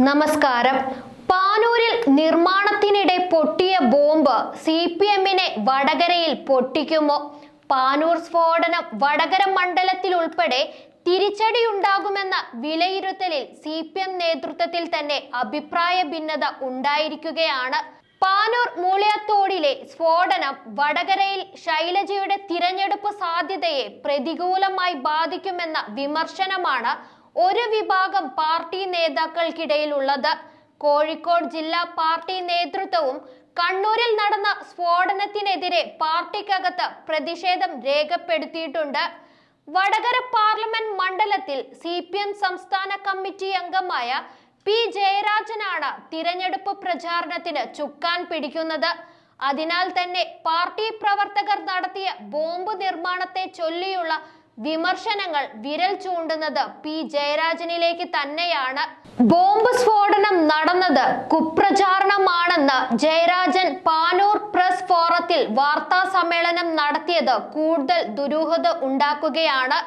നമസ്കാരം. പാനൂരിൽ നിർമ്മാണത്തിനിടെ പൊട്ടിയ bomb C P എമ്മിനെ വടകരയിൽ പൊട്ടിക്കുമോ? പാനൂർ സ്ഫോടനം വടകര മണ്ഡലത്തിൽ ഉൾപ്പെടെ തിരിച്ചടിയുണ്ടാകുമെന്ന വിലയിരുത്തലിൽ സി പി എം നേതൃത്വത്തിൽ തന്നെ അഭിപ്രായ ഭിന്നത ഉണ്ടായിരിക്കുകയാണ്. പാനൂർ മൂളിയത്തോടിലെ സ്ഫോടനം വടകരയിൽ ശൈലജയുടെ തിരഞ്ഞെടുപ്പ് സാധ്യതയെ പ്രതികൂലമായി ബാധിക്കുമെന്ന വിമർശനമാണ് ഒരു വിഭാഗം പാർട്ടി നേതാക്കൾക്കിടയിലുള്ളത്. കോഴിക്കോട് ജില്ലാ പാർട്ടി നേതൃത്വവും കണ്ണൂരിൽ നടന്ന സ്ഫോടനത്തിനെതിരെ പാർട്ടിക്കകത്ത് പ്രതിഷേധം രേഖപ്പെടുത്തിയിട്ടുണ്ട്. വടകര പാർലമെന്റ് മണ്ഡലത്തിൽ സി പി എം സംസ്ഥാന കമ്മിറ്റി അംഗമായ പി ജയരാജനാണ് തിരഞ്ഞെടുപ്പ് പ്രചാരണത്തിന് ചുക്കാൻ പിടിക്കുന്നത്. അതിനാൽ തന്നെ പാർട്ടി പ്രവർത്തകർ നടത്തിയ ബോംബ് നിർമ്മാണത്തെ ചൊല്ലിയുള്ള വിമർശനങ്ങൾ വിരൽ ചൂണ്ടുന്നത് പി ജയരാജനിലേക്ക് തന്നെയാണ്. ബോംബ് സ്ഫോടനം നടന്നത് കുപ്രചാരണമാണെന്ന് ജയരാജൻ പാനൂർ പ്രസ് ഫോറത്തിൽ വാർത്താ സമ്മേളനം നടത്തിയത് കൂടുതൽ ദുരൂഹത ഉണ്ടാക്കുകയാണ്.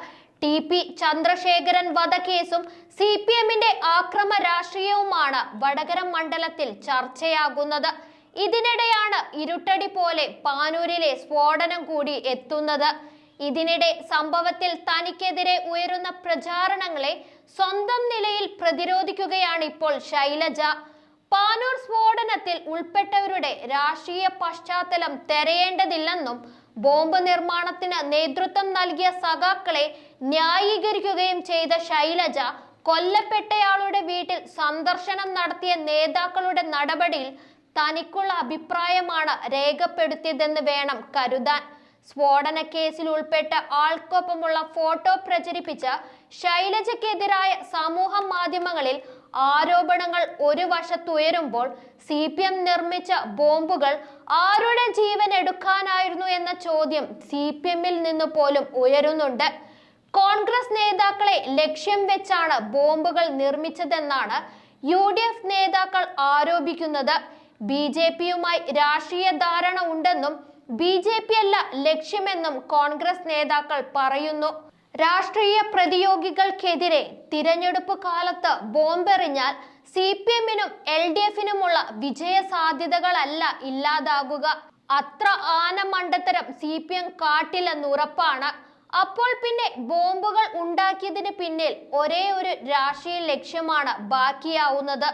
ടി പി ചന്ദ്രശേഖരൻ വധക്കേസും സി പി എമ്മിന്റെ ആക്രമ രാഷ്ട്രീയവുമാണ് വടകര മണ്ഡലത്തിൽ ചർച്ചയാകുന്നത്. ഇതിനിടെയാണ് ഇരുട്ടടി പോലെ പാനൂരിലെ സ്ഫോടനം കൂടി എത്തുന്നത്. ഇതിനിടെ സംഭവത്തിൽ തനിക്കെതിരെ ഉയരുന്ന പ്രചാരണങ്ങളെ സ്വന്തം നിലയിൽ പ്രതിരോധിക്കുകയാണ് ഇപ്പോൾ ശൈലജ. പാനൂർ സ്ഫോടനത്തിൽ ഉൾപ്പെട്ടവരുടെ രാഷ്ട്രീയ പശ്ചാത്തലം തെരയേണ്ടതില്ലെന്നും ബോംബ് നിർമ്മാണത്തിന് നേതൃത്വം നൽകിയ സഖാക്കളെ ന്യായീകരിക്കുകയും ചെയ്ത ശൈലജ കൊല്ലപ്പെട്ടയാളുടെ വീട്ടിൽ സന്ദർശനം നടത്തിയ നേതാക്കളുടെ നടപടിയിൽ തനിക്കുള്ള അഭിപ്രായമാണ് രേഖപ്പെടുത്തിയതെന്ന് വേണം കരുതാൻ. സ്ഫോടന കേസിൽ ഉൾപ്പെട്ട ആൾക്കൊപ്പമുള്ള ഫോട്ടോ പ്രചരിപ്പിച്ച ശൈലജയ്ക്കെതിരായ സമൂഹ മാധ്യമങ്ങളിൽ ആരോപണങ്ങൾ ഒരു വശത്തുയരുമ്പോൾ സി പി എം നിർമ്മിച്ച ബോംബുകൾ ആരുടെ ജീവൻ എടുക്കാനായിരുന്നു എന്ന ചോദ്യം സി പി എമ്മിൽ നിന്ന് പോലും ഉയരുന്നുണ്ട്. കോൺഗ്രസ് നേതാക്കളെ ലക്ഷ്യം വെച്ചാണ് ബോംബുകൾ നിർമ്മിച്ചതെന്നാണ് യു ഡി എഫ് നേതാക്കൾ ആരോപിക്കുന്നത്. ബി ജെ പിയുമായി രാഷ്ട്രീയ ധാരണ ഉണ്ടെന്നും ബി ജെ പി അല്ല ലക്ഷ്യമെന്നും കോൺഗ്രസ് നേതാക്കൾ പറയുന്നു. രാഷ്ട്രീയ പ്രതിയോഗികൾക്കെതിരെ തിരഞ്ഞെടുപ്പ് കാലത്ത് ബോംബെറിഞ്ഞാൽ സി പി എമ്മിനും എൽ ഡി എഫിനുമുള്ള വിജയ സാധ്യതകളല്ല ഇല്ലാതാകുക. അത്ര ആന മണ്ടത്തരം സി പി എം കാട്ടില്ലെന്ന് ഉറപ്പാണ്. അപ്പോൾ പിന്നെ ബോംബുകൾ ഉണ്ടാക്കിയതിന് പിന്നിൽ ഒരേ ഒരു രാഷ്ട്രീയ ലക്ഷ്യമാണ് ബാക്കിയാവുന്നത്.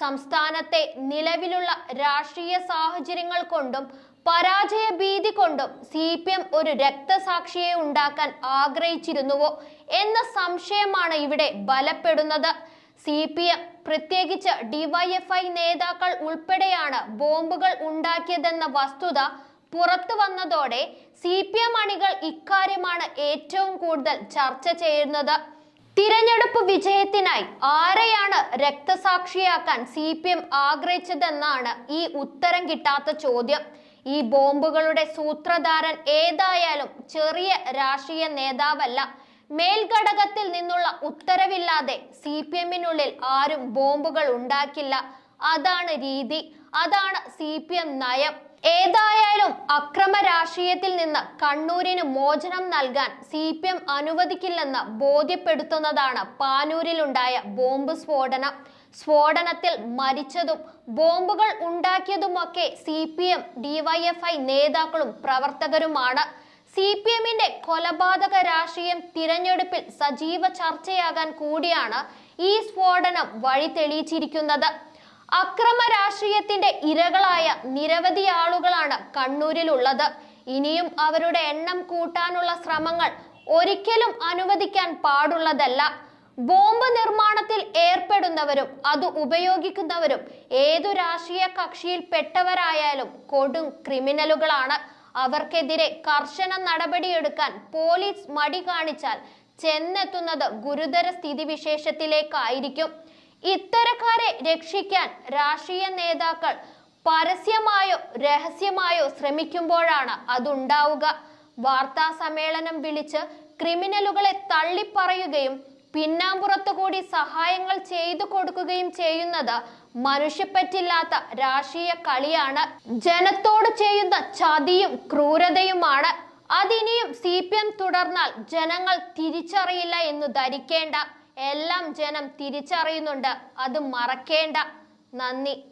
സംസ്ഥാനത്തെ നിലവിലുള്ള രാഷ്ട്രീയ സാഹചര്യങ്ങൾ കൊണ്ടും പരാജയ ഭീതി കൊണ്ടും സി പി എം ഒരു രക്തസാക്ഷിയെ ഉണ്ടാക്കാൻ ആഗ്രഹിച്ചിരുന്നുവോ എന്ന സംശയമാണ് ഇവിടെ ബലപ്പെടുന്നത്. സി പി എം പ്രത്യേകിച്ച് ഡിവൈഎഫ്ഐ നേതാക്കൾ ഉൾപ്പെടെയാണ് ബോംബുകൾ ഉണ്ടാക്കിയതെന്ന വസ്തുത പുറത്തു വന്നതോടെ സി പി എം അണികൾ ഇക്കാര്യമാണ് ഏറ്റവും കൂടുതൽ ചർച്ച ചെയ്യുന്നത്. തിരഞ്ഞെടുപ്പ് വിജയത്തിനായി ആരെയാണ് രക്തസാക്ഷിയാക്കാൻ സി പി എം ആഗ്രഹിച്ചതെന്നാണ് ഈ ഉത്തരം കിട്ടാത്ത ചോദ്യം. ഈ ബോംബുകളുടെ സൂത്രധാരൻ ഏതായാലും ചെറിയ രാഷ്ട്രീയ നേതാവല്ല. മേൽഘടകത്തിൽ നിന്നുള്ള ഉത്തരവില്ലാതെ സി പി എമ്മിനുള്ളിൽ ആരും ബോംബുകൾ ഉണ്ടാക്കില്ല. അതാണ് രീതി. അതാണ് സി പി എം നയം. ഏതായാലും അക്രമ രാഷ്ട്രീയത്തിൽ നിന്ന് കണ്ണൂരിന് മോചനം നൽകാൻ സി പി എം അനുവദിക്കില്ലെന്ന് ബോധ്യപ്പെടുത്തുന്നതാണ് പാനൂരിലുണ്ടായ ബോംബ് സ്ഫോടനം. സ്ഫോടനത്തിൽ മരിച്ചതും ബോംബുകൾ ഉണ്ടാക്കിയതുമൊക്കെ സി പി എം ഡിവൈഎഫ്ഐ നേതാക്കളും പ്രവർത്തകരുമാണ്. സി പി എമ്മിന്റെ കൊലപാതക രാഷ്ട്രീയം തിരഞ്ഞെടുപ്പിൽ സജീവ ചർച്ചയാകാൻ കൂടിയാണ് ഈ സ്ഫോടനം വഴി തെളിയിച്ചിരിക്കുന്നത്. അക്രമ രാഷ്ട്രീയത്തിന്റെ ഇരകളായ നിരവധി ആളുകളാണ് കണ്ണൂരിലുള്ളത്. ഇനിയും അവരുടെ എണ്ണം കൂട്ടാനുള്ള ശ്രമങ്ങൾ ഒരിക്കലും അനുവദിക്കാൻ പാടുള്ളതല്ല. ബോംബ് നിർമ്മാണത്തിൽ ഏർപ്പെടുന്നവരും അത് ഉപയോഗിക്കുന്നവരും ഏതു രാഷ്ട്രീയ കക്ഷിയിൽ പെട്ടവരായാലും കൊടും ക്രിമിനലുകളാണ്. അവർക്കെതിരെ കർശന നടപടിയെടുക്കാൻ പോലീസ് മടി കാണിച്ചാൽ ചെന്നെത്തുന്നത് ഗുരുതര സ്ഥിതിവിശേഷത്തിലേക്കായിരിക്കും. ഇത്തരക്കാരെ രക്ഷിക്കാൻ രാഷ്ട്രീയ നേതാക്കൾ പരസ്യമായോ രഹസ്യമായോ ശ്രമിക്കുമ്പോഴാണ് അതുണ്ടാവുക. വാർത്താ സമ്മേളനം വിളിച്ച് ക്രിമിനലുകളെ തള്ളിപ്പറയുകയും പിന്നാമ്പുറത്തു കൂടി സഹായങ്ങൾ ചെയ്തു കൊടുക്കുകയും ചെയ്യുന്നത് മനുഷ്യപ്പറ്റില്ലാത്ത രാഷ്ട്രീയ കളിയാണ്. ജനത്തോട് ചെയ്യുന്ന ചതിയും ക്രൂരതയുമാണ്. അതിനിയും സി പി എം തുടർന്നാൽ ജനങ്ങൾ തിരിച്ചറിയില്ല എന്ന് ധരിക്കേണ്ട. എല്ലാം ജനം തിരിച്ചറിയുന്നുണ്ട്. അത് മറക്കേണ്ട. നന്ദി.